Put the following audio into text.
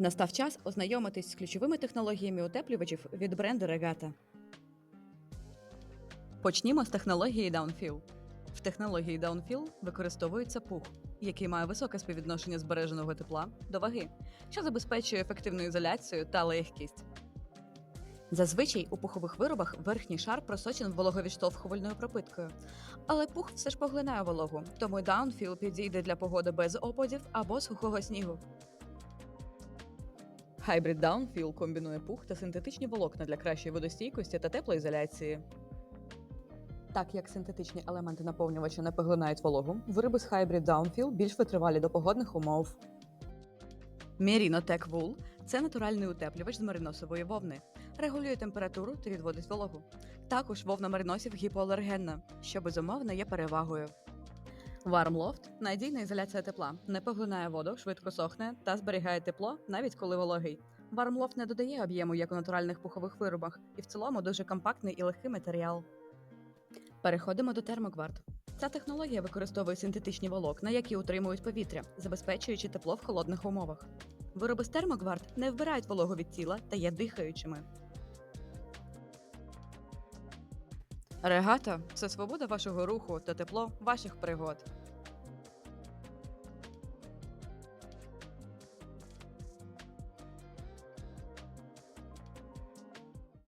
Настав час ознайомитись з ключовими технологіями утеплювачів від бренду Regata. Почнімо з технології Downfill. В технології Downfill використовується пух, який має високе співвідношення збереженого тепла до ваги, що забезпечує ефективну ізоляцію та легкість. Зазвичай у пухових виробах верхній шар просочен вологовідштовхувальною пропиткою, але пух все ж поглинає вологу, тому Downfill підійде для погоди без опадів або сухого снігу. Hybrid Downfill комбінує пух та синтетичні волокна для кращої водостійкості та теплоізоляції. Так як синтетичні елементи наповнювача не поглинають вологу, вироби з Hybrid Downfill більш витривалі до погодних умов. Merino Tech Wool – це натуральний утеплювач з мериносової вовни. Регулює температуру та відводить вологу. Також вовна мериносів гіпоалергенна, що безумовно є перевагою. Warmloft – надійна ізоляція тепла, не поглинає воду, швидко сохне та зберігає тепло, навіть коли вологий. Warmloft не додає об'єму, як у натуральних пухових виробах, і в цілому дуже компактний і легкий матеріал. Переходимо до термокварт. Ця технологія використовує синтетичні волокна, які утримують повітря, забезпечуючи тепло в холодних умовах. Вироби з термокварт не вбирають вологу від тіла та є дихаючими. Регата це свобода вашого руху та тепло ваших пригод.